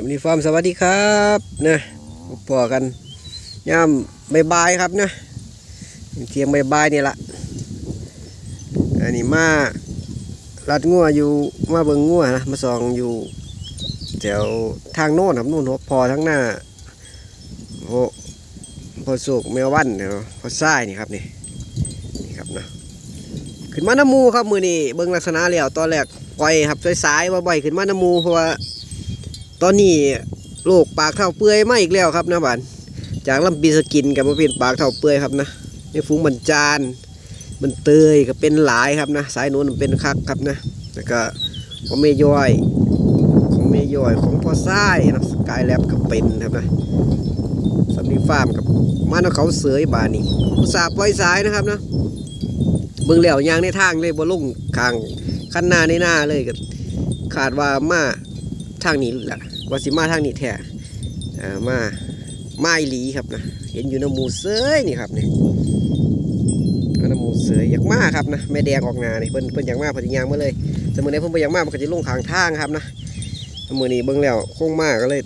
กับนี่ฟาร์มสวัสดีครับนะพอกันย่ามบายครับนะเที่ยงบายนี่ละอันนี้มาลัดงัวอยู่มาเบิงงัวนะมาส่องอยู่แถวทางโน้นครับนู่นหัวพอทั้งหน้าโอ้พอสุกแมววันเนาะพอซ้ายนี่ครับนี่นี่ครับนะขึ้นมาน้ำมูครับมือนี่เบิ้งลักษณะแล้วตอนแรกปล่อยครับสายๆว่าบ่อยขึ้นมาน้ำมูเพราะว่า ตอนนี้โรคปากเท่าเปื่อยมาอีกแล้วครับนะบานจากลำปีสกินกับมาเป็นปากเท่าเปื่อยครับนะในฟุ้งบรรจานมันเตยก็เป็นหลายครับนะ สายโน้นมันเป็นคักครับนะแล้วก็ของเมย่อย ของเมย่อยของพ่อซ้ายนะสกายแลบก็เป็นครับนะสันนิฟาร์มกับมานเขาเสยบานนี่อุตสาห์ปล่อยสายนะครับนะเบิ่งแล้วยางในทางเลยบ่ลงคางคันหน้าในหน้าเลยก็ขาดว่ามา ทางนี้แหละว่าสิมาทางนี้แท้มาไม้หลีครับนะเห็นอยู่น้ำมูเสยนี่ครับนี่น้ำมูเสยอยากมาครับนะแม่แดงออกงานี่เพิ่นเพิ่นอยากมาเพิ่นยางมาเลยสมมุตินี้เพิ่นบ่อยากมามันก็จะลงขางทางครับนะมื้อนี้เบิ่งแล้วคงมากก็เลย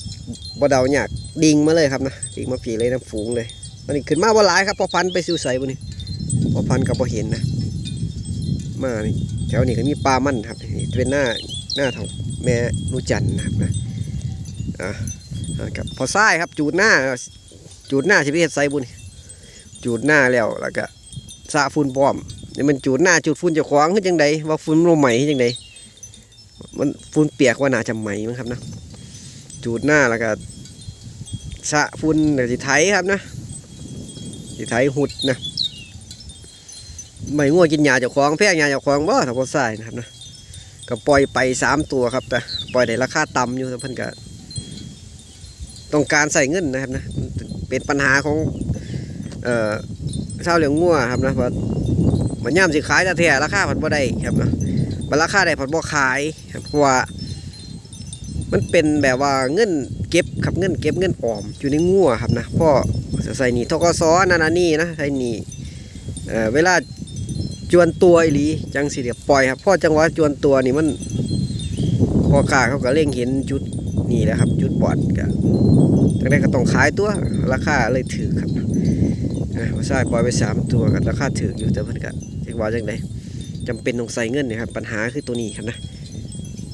บ่เดาหยากดิ่งมาเลยครับนะดิ่งมาผีเลยน้ำฝูงเลยมันนี้ขึ้นมาบ่หลายครับพอพันไปซิวใส่บ่นี่พอพันก็บ่เห็นนะมานี่แถวนี้ก็มีปลามันครับนี่เป็นหน้าหน้าทอง แม่นูจันนะครับนะอะอะกับพอซ้ายครับจูดหน้า จูดหน้าที่พิเศษไซบุญจูดหน้าแล้วแล้วก็สะฝุ่นปลอมนี่มันจูดหน้าจูดฝุ่นจะขวางขึ้นจังใดว่าฝุ่นมันบ่ไหมขึ้นจังใดมันฝุ่นเปียกว่านาจะไหมมั้งครับนะจูดหน้าแล้วก็สะฝุ่นเดี๋ยวสิไถครับนะสิไถหุดนะไม่ง่วงกินยาเจะคล้าของแพ้ยาเจะคล้าของบ่ถ้าพอซ้ายนะครับนะ ก็ปล่อยไปสามตัวครับแต่ปล่อยได้ราคาต่ำอยู่แต่เพิ่นก็ต้องการใส่เงินนะครับนะเป็นปัญหาของเอ่อชาวเลี้ยงงัวครับนะเพราะมันย่ำสิขายแต่แท้ราคาผัดบ่ได้ครับนะมันราคาได้ผัดบ่ขายครับเพราะว่ามันเป็นแบบว่าเงินเก็บครับเงินเก็บเงินออมอยู่ในงัวครับนะพ่อใส่หนี่ทกศนั่นน่ะนี่นะใส่หนี่เอ่อเวลา จวนตัวอีหลีจังสิเดียปล่อยครับพราะจังหวะจวนตัวนี่มันพอขาเขาก็เร่งเห็นจุดนี่แหละครับ จุดบอดก็จังได้ก็ต้องขายตัวราคาเลยถือครับว่าใช่ปล่อยไปสามตัวกันราคาถืออยู่แต่เพิ่นก็จังว่าจังไดจำเป็นต้องใส่เงินนี่ครับปัญหาคือตัวนี้ครับนะ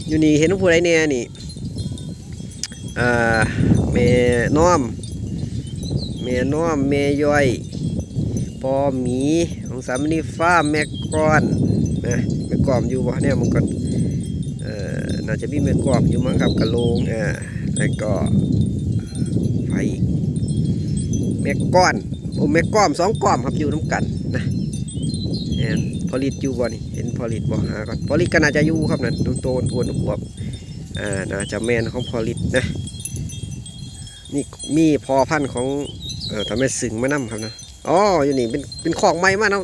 อยู่นี่เห็นผู้ใดเนี่ยนี่อ่าเมน้อม เมน้อม เมย่อย ปอหมี สามนี่ฟ้าร์มแมกกอนนะแมกกอมอยู่บ่เนี่ยมันก็น่าจะมีแมกกอมอยู่มั้งครับกระโลงอ่าแล้วก็ไฟแมกก้อนโอ้แมกกอมสองกอมครับอยู่น้ำกันนะเห็นพอลิตอยู่บ่นี่เห็นพอลิตบ่หาก่อนพอลิตก็น่าจะอยู่ครับนั่นดูโตนอ้วนอวบอ่าน่าจะแมนของพอลิตนะนี่มีพอพันธุ์ของเออทำให้สึงมานำครับนะ อ๋ออยู่นี่เป็นเป็นของใหม่มากนะ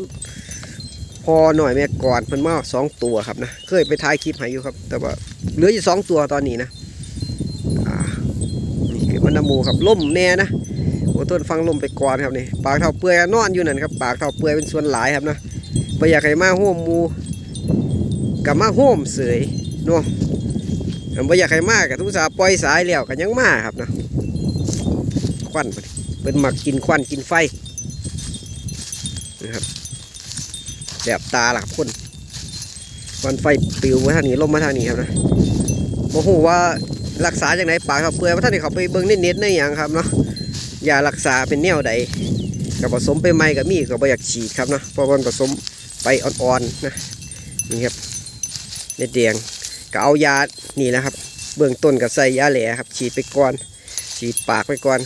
พอหน่อยแม่ก่อนเพิ่นมาสองตัวครับนะเคยไปถ่ายคลิปให้อยู่ครับ แต่ว่าเหลืออยู่สองตัวตอนนี้นะอ่านี่คือมันน้ำหมูครับล่มแน่นะโอ้ต้นฟังลมไปก่อนครับนี่ปากเท่าเปื่อยนอนอยู่นั่นครับปากเท่าเปื่อยเป็นส่วนหลายครับนะไปอยากให้มาโฮมมูกับมาโฮมเสยเนาะไปอยากให้มากับทุกสาปล่อยสายแล้วกันยังมาครับนะควันเป็นหมักกินควันกินไฟ นะครับ แบบตาหลับคนควันไฟปิวมาทางนี้ลมมาทางนี้ครับนะโอ้โหว่ารักษาจากไหนปากเขาเปื่อยว่าท่านนี่เขาไปเบิ้งในเน็ตในอย่างครับเนาะยารักษาเป็นแนวใดกับผสมไปไหมกับมีกับอยากฉีดครับเนาะเพราะมันผสมไปอ่อนๆนะนี่ครับเน็ดแดงก็เอายานี่นะครับ เบื้องต้นกับใส่ยาแหล่ครับ ฉีดไปก่อน ฉีดปากไปก่อน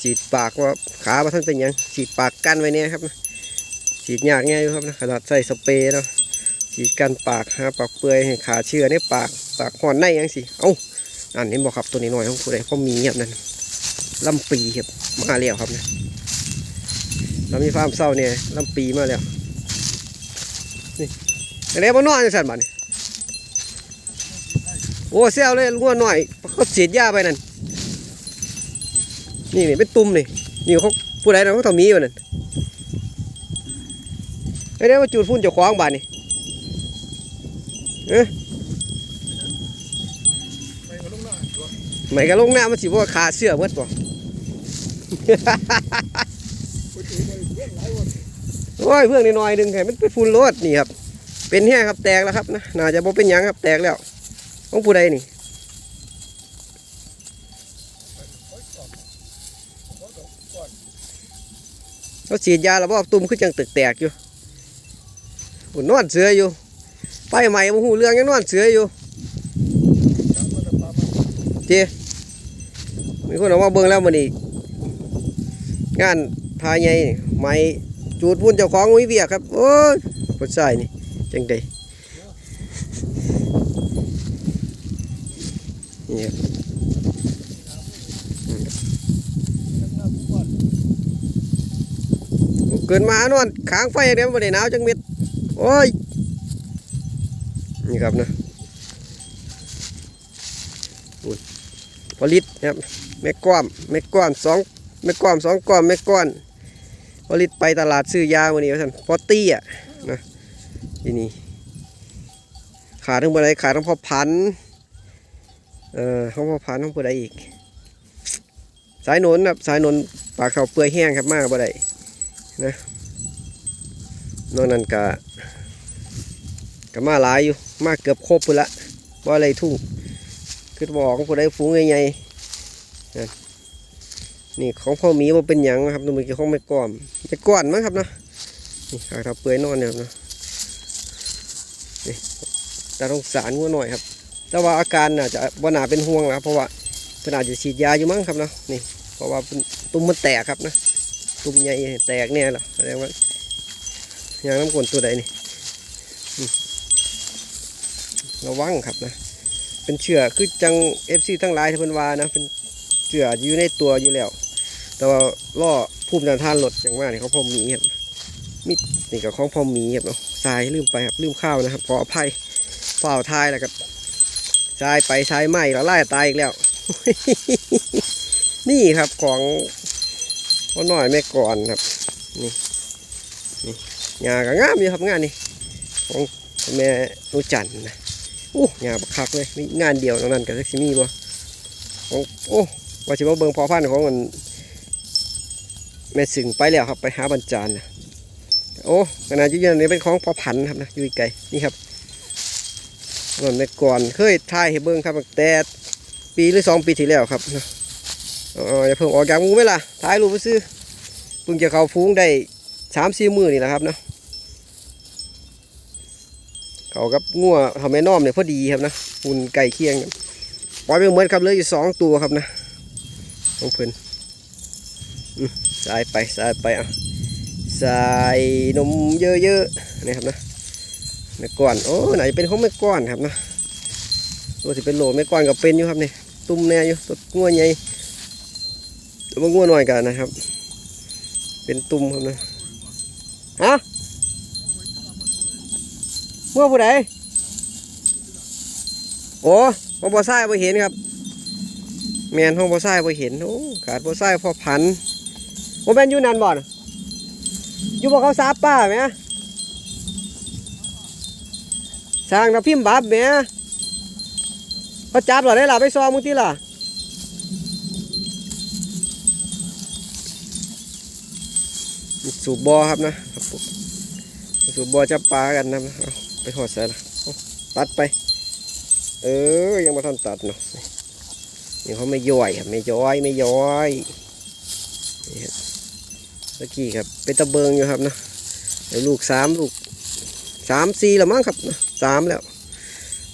ฉีดปากว่าขาว่าท่านเป็นยังฉีดปากกั้นไว้เนี่ยครับนะ ฉีดยากง่ายครับนะขนาดใส่สเปรย์เนาะฉีดกันปากหาปากเปื่อยให้ขาเชื้อในปากปากหอนในยังสิเอ้านั่นเห็นบอกครับตัวนี้หน่อยของผู้ใดพ่อมีครับนั่นลำปีครับมาแล้วครับนะเรามีฟาร์มเศร้าเนี่ยลำปีมาแล้วนี่อะไรบ้านนอนจังสันบ้านนี่โอ้เซลเลยงัวหน่อยเขาเสียยาไปนั่นนี่นี่เป็นตุ่มนี่นี่เขาผู้ใดนะเขาทำมีอยู่นั่น ไอ้เนี่มาจูดฝุ่นเจะคว้าของบ้านนี่เอ๊ะไม่ก็ลงหน้ำมันสิบ่ขาเสื้อเบิดบ่โอ้ยเพื่องน้อยหนึ่งให้มันไปฝุ่นรถนี่ครับ เป็นแห้ครับแตกแล้วครับนะน่าจะบ่เป็นยังครับแตกแล้วของผู้ใดนี่เขาฉีดยาแล้วบ่ตุ่มขึ้นจังตึกแตกอยู่ ปุ่นนอนเสืออยู่ ไปใหม่บ่ฮู้เรื่องยังนอนเสืออยู่เจมีคนออกมาเบิ่งแล้วมื้อนี้งานพาใหญ่นี่ไม้จูดพุ่นเจ้าของวิเวียครับ โอ้ยผู้ชายนี่จังไดนี่เกินมานอนค้างไฟอย่างเดียวบ่ได้หนาวจังม็ด โอ้ย นี่ครับนะอุ่นผลิตนะครับแม่ก้อมแม่ก้อนสองแม่ก้อมสองก้อนแม่ก้อนผลิตไปตลาดซื้อยาวันนี้ท่านพอตี้อะนะทีนี่ขาดทั้งบนไดขาดทั้งพอพันเอ่อทั้งพอพันทั้งบนไดอีก สายหนนครับสายหนนปากเขาเปื่อยแห้งครับมากบ่ได้นะ นอกนั้นก็ก็มาหลายอยู่มากเกือบครบพุ่นละบ่อะไรทุ่งคือบอกของผู้ใดฟูงใหญ่ๆนี่ของพ่อหมีว่าเป็นหยังนะครับดูมื่อกี้ของไม่ก้อมไม่ก้อนมั้งครับเนาะนี่ขาเขาเปื่อยนอนเนี่ยครับเนาะนี่ตาสงสารงัวหน่อยครับ แต่ว่าอาการน่าจะบ่น่าเป็นห่วงแล้วครับเพราะว่าขนาดจะฉีดยาอยู่มั้งครับเนาะนี่เพราะว่าตุ่มมันแตกครับนะตุ่มใหญ่แตกเนี่ยหรอแสดงว่า ยางน้ำกลนตัวใดนี่ระวังครับนะ เป็นเชื้อคือจังเอฟซีทั้งหลายที่เพิ่นว่านะเป็นเชื้ออยู่ในตัวอยู่แล้ว แต่ว่าล่อภูมิต้านทานลดอย่างว่านี่เขาพอมีครับมีนี่กับของพอมีครับเนาะทรายลืมไปครับลืมข้าวนะครับขออภัยเปล่าทายแล้วครับทรายไปทรายไหมแล้วไล่ตายอีกแล้ว นี่ครับของพ่อหน่อยแม่ก่อนครับ นี่นี่ งาก็งามอยู่ครับงานนี่ของแม่นุจันทร์นะโอ้าบักคักเลยมีงานเดียวนั้นกับซิมีบ่ของโอ้ว่าสิมาเบิ่งพอพันธุ์ของมันแม่สึงไปแล้วครับไปหาบรรจารนะโอ้ขนาดยืนยันนี่เป็นของพอพันครับนะยู่ไกลนี่ครับมันแม่ก่อนเคยถ่ายให้เบิ่งครับแต่ปีหรือสองปีที่แล้วครับนะอ๋ออย่าเพิ่งออกจากมูไหมล่ะถ่ายรูปซื้อเพิ่งจะเข้าฟูงได้สามสี่มือนี่แหละครับเนาะ เขากับงัวทำแม่น้อมเนี่ยพอดีครับนะหุ่นไก่เคียงปล่อยไปเหมือนครับเหลยอยู่สองตัวครับนะของเพิ่นอืมสายไปสายไปอะใส่นมเยอะๆนี่ครับนะแม่ก้อนโอ้ไหนเป็นของแม่ก้อนครับนะตัวที่เป็นโหลไม่ก้อนกับเป็นอยู่ครับนี่ตุ้มแน่อยู่ตัวงัวใหญ่ตัวงัวหน่อยกันนะครับ เป็นตุ้มครับนะฮะ งัวผู้ใดโอ้ห้องบ่อทรายบ่เห็นครับแมนห้องบ่อทรายบ่เห็นโอ้ขาดบ่อทรายพอพันโอ้แมนอยู่นั่นบ่อนอยู่บ่เขาสาบป้าไหมสร้างน้ำพิมพ์บับไหมเขาจับเหรอได้ล่ะไปซ้อมมึงที่ล่ะสูบบอครับนะสูบบอจับปลากันนะเอา ไปหอดใส่ละตัดไป เออ ยังมาทันตัดเนาะนี่เขาไม่ย่อยครับไม่ย่อยไม่ย่อยตะกี้ครับเป็นตะเบิงอยู่ครับนะลูกสามลูกสามสี่ล้วมั้งครับสามแล้ว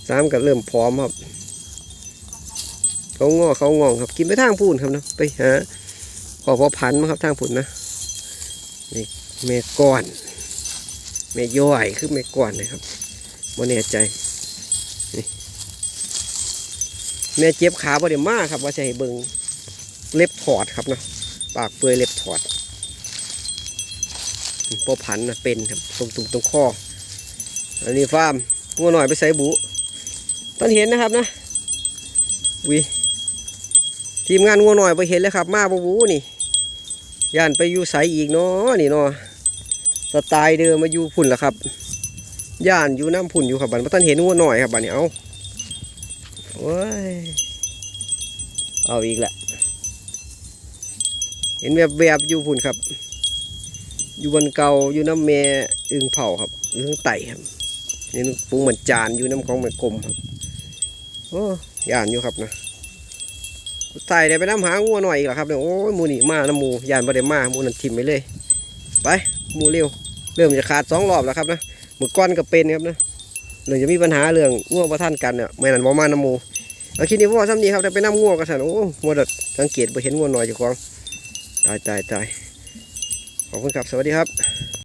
สามก็เริ่มพร้อมครับเขางอเขางองครับกินไปทางพูนครับนะไปหาขอพอพันธุ์มาครับทางพูนนะนี่แม่ก้อน ม่ย่อยคือแม่ก้อนนะครับไม่แน่ใจนี่แม่เจ็บขาบ่ได้มากครับ ว่าให้เบิงเล็บถอดครับเนาะปากเปื่อยเล็บถอดพอพันนะเป็นครับตรงตรงตรงข้ออันนี้ฟาร์มงัวหน่อยไปใส่บุต้นเห็นนะครับนะวิทีมงานงัวหน่อยไปเห็นแล้วครับ มาบูบูนี่ย่านไปอยู่ใสอีกเนาะนี่เนาะ สไตล์เดิมมาอยู่พุ่นละครับ ย่านอยู่น้ำพุ่นอยู่ครับบัดมาท่านเห็นงัวหน่อยครับบัดนี้เอาโอ้ยเอาอีกละเห็นแวบๆอยู่พุ่นครับ อยู่บนเกาอยู่น้ำแม่อึงเผาครับอยู่งไต่ครับนี่ปรุงเหมือนจานอยู่น้ำของแม่กลมครับโอ้ยานอยู่ครับนะใส่ได้ไปน้ำหางัวหน่อยอีกเหรอครับเนี่ยโอ้ยมูนี่มาน้ำมูยานบ่ได้มามูนั่นทิมไปเลย ไป มูเร็ว เริ่มจะขาดสองรอบแล้วครับนะหมึกก้อนก็เป็นครับนะเรื่องจะมีปัญหาเรื่องง่วงประท่านกันเนี่ยไม่นั่นบอมาน้ำมูเอาคิดนี้ว่าซ้ำนี้ครับแต่ไปน้ำง่วงกันสันโอ้มัวดดสังเกตไปเห็นง่วงหน่อยอยู่ของตายตายตายขอบคุณครับสวัสดีครับ